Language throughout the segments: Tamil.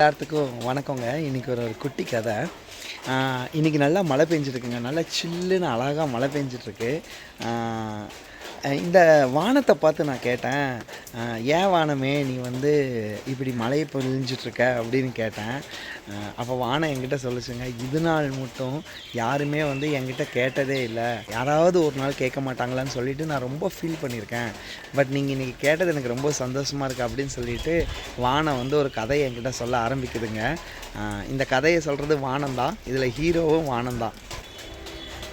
எல்லாத்துக்கும் வணக்கங்க. இன்றைக்கி ஒரு ஒரு குட்டி கதை. இன்றைக்கி இன்னைக்கு நல்லா மழை பெஞ்சிருக்குங்க நல்லா சில்லுன்னு அழகாக மழை பெஞ்சிட்ருக்கு இந்த வானத்தை பார்த்து நான் கேட்டேன் ஏன் வானமே நீ வந்து இப்படி மழையை பொழிஞ்சிட்ருக்க அப்படின்னு கேட்டேன். அப்போ வானம் என்கிட்ட சொல்லுச்சுங்க இது நாள் மட்டும் யாருமே வந்து என்கிட்ட கேட்டதே இல்லை. யாராவது ஒரு நாள் கேட்க மாட்டாங்களான்னு சொல்லிட்டு நான் ரொம்ப ஃபீல் பண்ணியிருக்கேன். பட் நீங்கள் இன்றைக்கி கேட்டது எனக்கு ரொம்ப சந்தோஷமாக இருக்குது அப்படின்னு சொல்லிட்டு வானம் வந்து ஒரு கதையை என்கிட்ட சொல்ல ஆரம்பிக்குதுங்க. இந்த கதையை சொல்கிறது வானம் தான் இதில் ஹீரோவும் வானம் தான்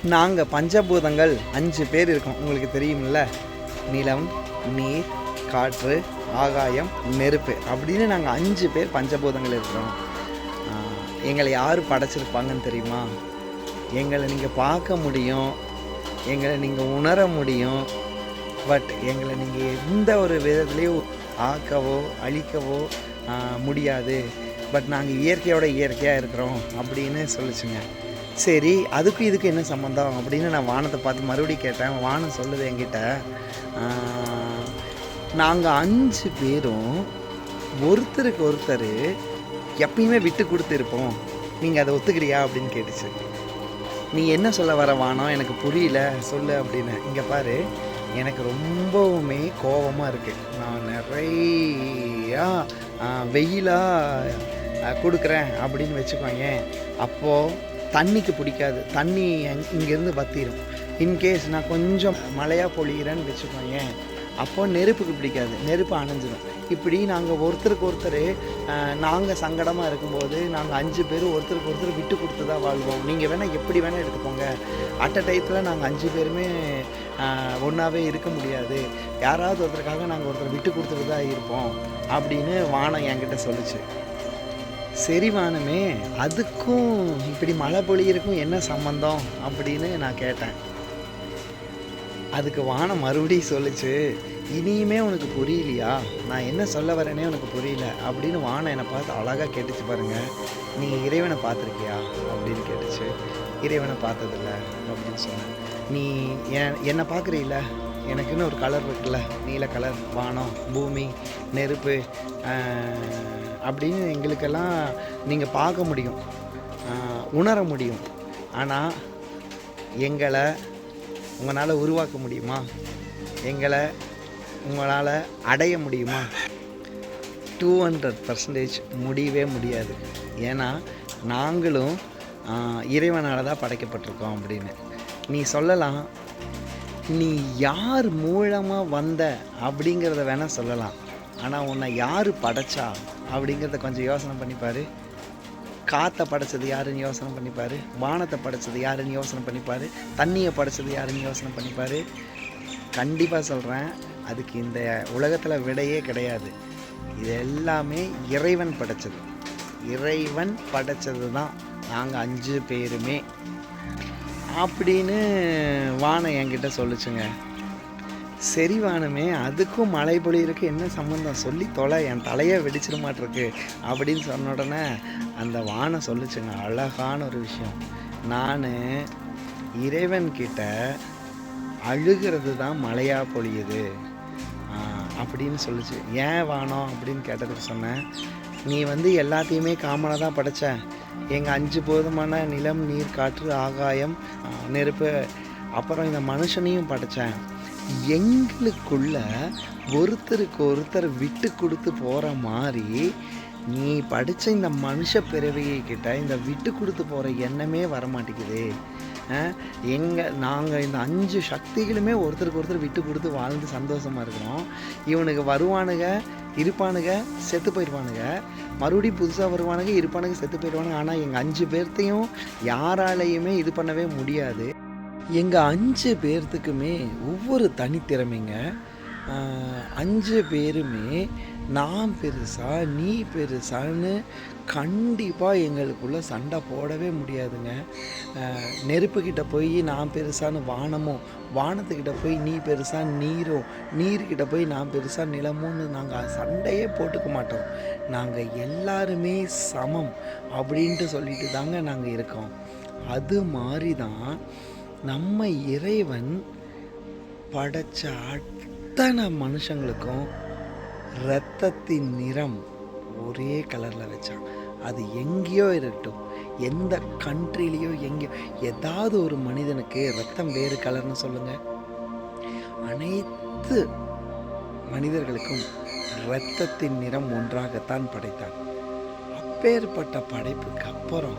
நாங்கள் பஞ்சபூதங்கள் அஞ்சு பேர் இருக்கோம். உங்களுக்கு தெரியும்ல? நிலம் நீர் காற்று ஆகாயம் நெருப்பு. அப்படின்னு நாங்கள் அஞ்சு பேர் பஞ்சபூதங்கள் இருக்கிறோம். எங்களை யார் படைச்சிருப்பாங்கன்னு தெரியுமா? எங்களை நீங்கள் பார்க்க முடியும். எங்களை நீங்கள் உணர முடியும். பட் எங்களை நீங்கள் எந்த ஒரு விதத்துலேயும் ஆக்கவோ அழிக்கவோ முடியாது. பட் நாங்கள் இயற்கையோட இயற்கையாக இருக்கிறோம் அப்படின்னு சொல்லிச்சுங்க. சரி அதுக்கும் இதுக்கு என்ன சம்மந்தம் அப்படின்னு நான் வானத்தை பார்த்து மறுபடியும் கேட்டேன். வானம் சொல்லுது என்கிட்ட நாங்கள் அஞ்சு பேரும் ஒருத்தருக்கு ஒருத்தர் எப்பயுமே விட்டு கொடுத்துருப்போம் நீங்கள் அதை ஒத்துக்கிறியா? அப்படின்னு கேட்டுச்சு. நீ என்ன சொல்ல வர வானம்? எனக்கு புரியல. சொல்லு அப்படின்னு. இங்கே பாரு எனக்கு ரொம்பவுமே கோபமாக இருக்குது நான் நிறையா வெயிலாக கொடுக்குறேன் அப்படின்னு வச்சுக்கோங்க அப்போது தண்ணிக்கு பிடிக்காது. தண்ணி இங்கேருந்து வத்திரும். இன்கேஸ் நான் கொஞ்சம் மழையாக பொழிகிறேன்னு வச்சுக்கோங்க. அப்போ நெருப்புக்கு பிடிக்காது. நெருப்பு அணைஞ்சிடும் இப்படி நாங்கள் ஒருத்தருக்கு ஒருத்தர் நாங்கள் சங்கடமாக இருக்கும்போது நாங்கள் அஞ்சு பேர் ஒருத்தருக்கு ஒருத்தர் விட்டு கொடுத்து தான் வாழ்வோம். நீங்கள் வேணால் எப்படி வேணால் எடுத்துக்கோங்க. அட் அ டைத்தில் நாங்கள் அஞ்சு பேருமே ஒன்றாவே இருக்க முடியாது. யாராவது ஒருத்தருக்காக நாங்கள் ஒருத்தர் விட்டு கொடுத்துட்டு தான் இருப்போம். அப்படின்னு வானம் என்கிட்ட சொல்லுச்சு. சரி வானமே அதுக்கும் இப்படி மழை பொழியிருக்கும் என்ன சம்மந்தம் அப்படின்னு நான் கேட்டேன். அதுக்கு வானம் மறுபடியும் சொல்லுச்சு இனியுமே உனக்கு புரியலையா? நான் என்ன சொல்ல வரேனே உனக்கு புரியல அப்படின்னு வானம் என்னை பார்த்து அழகாக கேட்டுச்சு பாருங்கள் நீங்கள் இறைவனை பார்த்துருக்கியா? அப்படின்னு கேட்டுச்சு. இறைவனை பார்த்ததில்ல அப்படின்னு சொன்னேன். நீ என் என்னை பார்க்குறீல்ல? எனக்குன்னு ஒரு கலர் இருக்குல்ல நீல கலர் வானம் பூமி நெருப்பு அப்படின்னு எங்களுக்கெல்லாம் நீங்கள் பார்க்க முடியும். உணர முடியும். ஆனால் எங்களை உங்களால் உருவாக்க முடியுமா? எங்களை உங்களால் அடைய முடியுமா? டூ ஹண்ட்ரட் பர்சன்டேஜ் முடியவே முடியாது. ஏன்னா நாங்களும் இறைவனால் தான் படைக்கப்பட்டிருக்கோம் அப்படின்னு. நீ சொல்லலாம் நீ யார் மூலமாக வந்த அப்படிங்கிறத வேணால் சொல்லலாம். ஆனால் உன்னை யார் படைச்சா அப்படிங்கிறத கொஞ்சம் யோசனை பண்ணிப்பார் காற்றை படைச்சது யாருன்னு யோசனை பண்ணிப்பார் வானத்தை படைச்சது யாருன்னு யோசனை பண்ணிப்பார் தண்ணியை படைச்சது யாருன்னு யோசனை பண்ணிப்பார் கண்டிப்பாக சொல்கிறேன் அதுக்கு இந்த உலகத்தில் விடையே கிடையாது. இது எல்லாமே இறைவன் படைச்சது. இறைவன் படைச்சது தான் நாங்கள் அஞ்சு பேருமே. அப்படின்னு வானம் என்கிட்ட சொல்லுச்சுங்க. சரி வானமே அதுக்கும் மழை பொழியிருக்கு என்ன சம்மந்தம் சொல்லி தொலை என் தலையை வெடிச்சிட மாட்டிருக்கு அப்படின்னு சொன்ன உடனே அந்த வானம் சொல்லுச்சுங்க. அழகான ஒரு விஷயம். நான் இறைவன்கிட்ட அழுகிறது தான் மழையாக பொழியுது. அப்படின்னு சொல்லுச்சு. ஏன் வானம் அப்படின்னு கேட்டதுக்கு சொன்னேன். நீ வந்து எல்லாத்தையுமே காமனாக தான் படைச்ச. எங்கள் அஞ்சு போதுமான நிலம் நீர் காற்று ஆகாயம் நெருப்பு அப்புறம் இந்த மனுஷனையும் படைச்சேன். எங்களுக்குள்ள ஒருத்தருக்கு ஒருத்தர் விட்டு கொடுத்து போகிற மாதிரி நீ படித்த இந்த மனுஷ பிறவியை கிட்ட இந்த விட்டு கொடுத்து போகிற எண்ணமே வரமாட்டேங்குது. எங்கள் நாங்கள் இந்த அஞ்சு சக்திகளுமே ஒருத்தருக்கு ஒருத்தர் விட்டு கொடுத்து வாழ்ந்து சந்தோஷமாக இருக்கிறோம். இவனுக்கு வருவானுங்க இருப்பானுங்க செத்து போயிடுவானுங்க மறுபடியும் புதுசாக வருவானுங்க இருப்பானுங்க செத்து போயிடுவானுங்க ஆனால் எங்கள் அஞ்சு பேர்த்தையும் யாராலையுமே இது பண்ணவே முடியாது. எங்கள் அஞ்சு பேர்த்துக்குமே ஒவ்வொரு தனித்திறமைங்க. அஞ்சு பேருமே நான் பெருசா நீ பெருசான்னு கண்டிப்பாக எங்களுக்குள்ள சண்டை போடவே முடியாதுங்க. நெருப்புக்கிட்ட போய் நான் பெருசான்னு வானமும் வானத்துக்கிட்ட போய் நீ பெருசா நீரும் நீர்கிட்ட போய் நான் பெருசா நிலமும்னு நாங்கள் சண்டையே போட்டுக்க மாட்டோம். நாங்கள் எல்லாருமே சமம் அப்படின்ட்டு சொல்லிட்டு தாங்க நாங்கள் இருக்கோம். அது மாதிரி தான் நம்ம இறைவன் படைச்ச அத்தனை மனுஷங்களுக்கும் இரத்தத்தின் நிறம் ஒரே கலரில் வச்சான். அது எங்கேயோ இருக்கட்டும் எந்த கண்ட்ரிலேயோ எங்கேயோ ஏதாவது ஒரு மனிதனுக்கு ரத்தம் வேறு கலர்னு சொல்லுங்கள் அனைத்து மனிதர்களுக்கும் இரத்தத்தின் நிறம் ஒன்றாகத்தான் படைத்தான். அப்பேற்பட்ட படைப்புக்கு அப்புறம்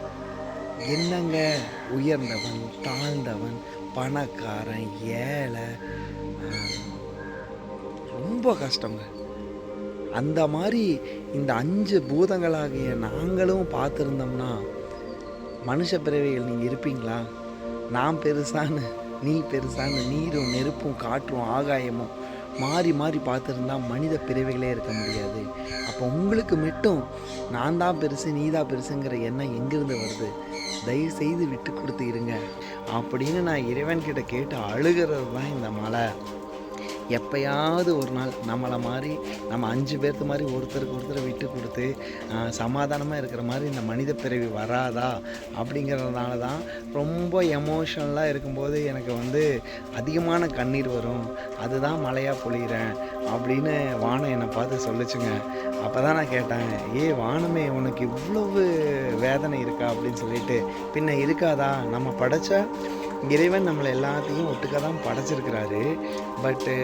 என்னங்க? உயர்ந்தவன் தாழ்ந்தவன் பணக்காரன் ஏழை ரொம்ப கஷ்டங்க. அந்த மாதிரி இந்த அஞ்சு பூதங்களாகிய நாங்களும் பார்த்துருந்தோம்னா மனுஷ பிறவிகள் நீங்கள் இருப்பீங்களா? நான் பெருசான்னு நீ பெருசான்னு நீரும் நெருப்பும் காற்றும் ஆகாயமும் மாறி மாறி பார்த்துருந்தா மனித பிறவிகளே இருக்க முடியாது. அப்போ உங்களுக்கு மட்டும் நான் தான் பெருசு நீ தான் பெருசுங்கிற எண்ணம் எங்கேருந்து வருது? தயவு செய்து விட்டு கொடுத்து இருங்க. அப்படின்னு நான் இறைவன்கிட்ட கேட்டு அழுகிறது தான் இந்த மலை. எப்பயாவது ஒரு நாள் நம்மளை மாதிரி நம்ம அஞ்சு பேர்த்து மாதிரி ஒருத்தருக்கு ஒருத்தரை விட்டு கொடுத்து சமாதானமாக இருக்கிற மாதிரி இந்த மனித பிறவி வராதா அப்படிங்கிறதுனால தான் ரொம்ப எமோஷனலாக இருக்கும்போது எனக்கு வந்து அதிகமான கண்ணீர் வரும். அதுதான் மழையாக பொழிகிறேன் அப்படின்னு வானம் என்னை பார்த்து சொல்லிச்சுங்க. அப்போ தான் நான் கேட்டேன் ஏ வானமே உனக்கு இவ்வளவு வேதனை இருக்கா? அப்படின்னு சொல்லிட்டு பின்ன இருக்காதா? நம்ம படைச்ச இறைவன் நம்மளை எல்லாத்தையும் ஒட்டுக்க தான் படைச்சிருக்கிறாரு பட்டு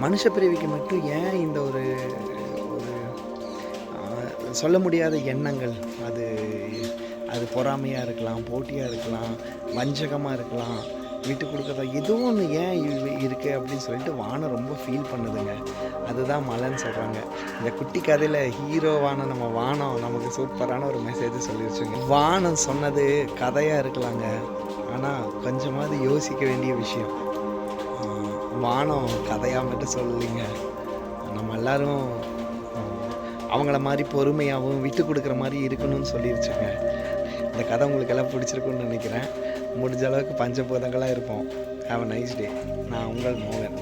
மனுஷ பிரிவிக்கு மட்டும் ஏன் இந்த ஒரு ஒரு சொல்ல முடியாத எண்ணங்கள்? அது அது பொறாமையாக இருக்கலாம் போட்டியாக இருக்கலாம் வஞ்சகமாக இருக்கலாம் விட்டு கொடுக்கறதா ஏதோ ஒன்று ஏன் இ- அப்படின்னு சொல்லிட்டு வானம் ரொம்ப ஃபீல் பண்ணுதுங்க. அதுதான் மலைன்னு சொல்கிறாங்க இந்த குட்டி கதையில் ஹீரோவான நம்ம வானம் நமக்கு சூப்பரான ஒரு மெசேஜ் சொல்லிருச்சுங்க. வானம் சொன்னது கதையாக இருக்கலாங்க. ஆனால் கொஞ்சமாவது யோசிக்க வேண்டிய விஷயம். வானம் கதையாக மட்டும் சொல்லலைங்க நம்ம எல்லோரும் அவங்கள மாதிரி பொறுமையாகவும் விட்டு கொடுக்குற மாதிரி இருக்கணும்னு சொல்லிருச்சுங்க. இந்த கதை உங்களுக்கு எல்லாம் பிடிச்சிருக்குன்னு நினைக்கிறேன். முடிஞ்ச அளவுக்கு பஞ்சபூதங்களாக இருப்போம். ஹாவ் அ நைஸ் டே நான் உங்கள் மோகன்.